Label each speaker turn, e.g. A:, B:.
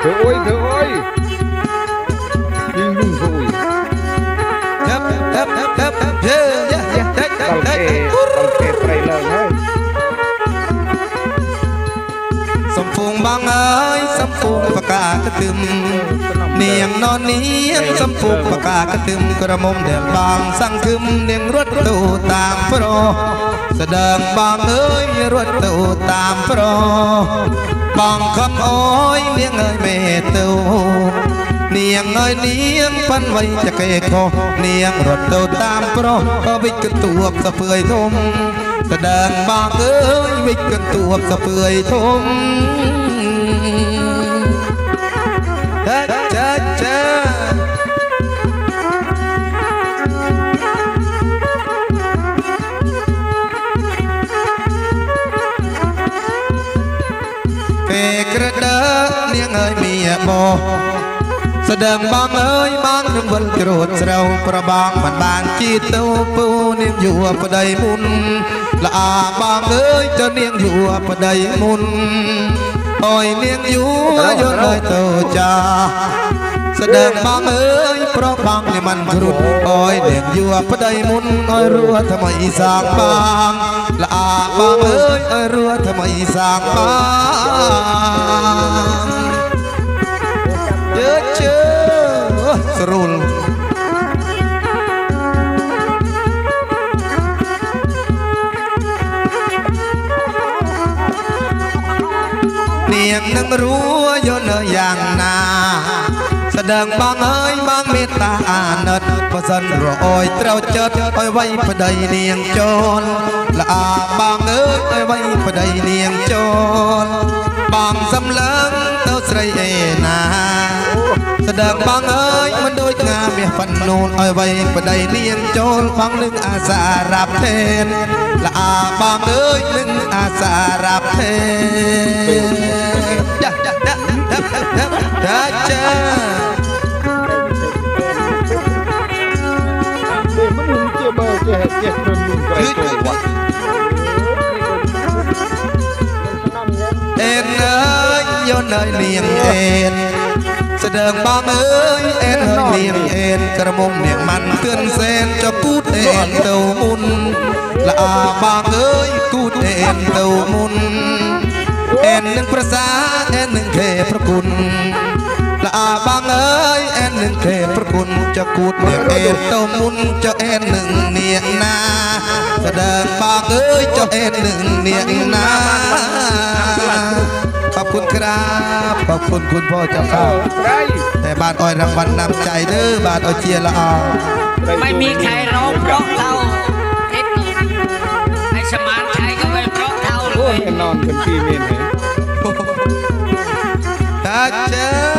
A: เธ
B: อโอ้ยเธอโอ้ยยิงลุงเธอ
A: โอ้
B: ย
A: แทบแทบ
B: แทบ បងអើយសំភងបកាកទឹមនាងនននាងសំភងបកាកទឹមក្រមុំដែលបងសង្ឃឹមនាងរត់ទៅតាមប្រុសស្ដើងបងអើយរត់ទៅតាមប្រុសបងខំអើយនាងអើយមេទៅនាងអើយនាងប៉ាន់ໄວចកេខុសនាងរត់ទៅតាមប្រុសក៏វិចកទួបសពើយធំស្ដើងបងអើយវិចកទួបសពើយធំ ក្រដើនាងអើយមីបោស្ដើងបងអើយបងនឹងវិលក្រូតស្រូវប្របងមិនបានជីទៅពូនាងយួរប្តីមុនល្អបងអើយទៅនាងយួរប្តីមុនអើយនាងយួរយល់ហើយទៅចា ស្ដើងបងអើយប្របងនេះមិនគ្រុតអើយនាងយួរប្តីមុនអើយរស់ថ្មីសាងបងល្អបងអើយអើយរស់ថ្មីសាងបងជើជើស្រួលនាងនឹងរួយនៅយ៉ាងណា ដដឹងបងអើយបងមេត្តាអាណិតបើសិនរអយត្រូវចិត្តឲ្យវៃប្តីនាងចូលល្អបងអើយឲ្យវៃប្តីនាងចូលបងសំឡឹងទៅស្រីឯណាស្ដឹងបងអើយមិនដូចងាមាសប៉ុណ្ណូនឲ្យវៃប្តីនាងចូលបងនឹងអាសារ៉ាប់ទេល្អបងអើយនឹងអាសារ៉ាប់
A: ទេ chia bờ, chia hết, chia trơn lung trai trôi quá.
B: អេនអើយយន់ហើយនាងអេនស្ដើងបងអើយអេនហើយនាងអេនក្រមុំនាងមិនទឿនសែនចុះគូតអេនទៅមុនល្អបងអើយគូតអេនទៅមុនអេននឹងប្រសាអេននឹងខេប្រគុណល្អបងអើយអេ นึ่งเทพระคุณจะกูดเนี่ยเอ็นเต้มุนจะเอ็นหนึ่งเนี่ยนาแสดงปากเอ้ยจะเอ็นหนึ่งเนี่ยนาขอบคุณครับขอบคุณคุณพ่อเจ้าข้าแต่บ้านอ้อยรางวัลนำใจเด้อบ้านอ้อยเจียละอา
C: ไม่มีใครร้องเพราะเราเอ็ไอสมานชัยก็ไม่เพราะเราเลยนอนเป็นพี่เมียนเล
B: ยทักเจ้า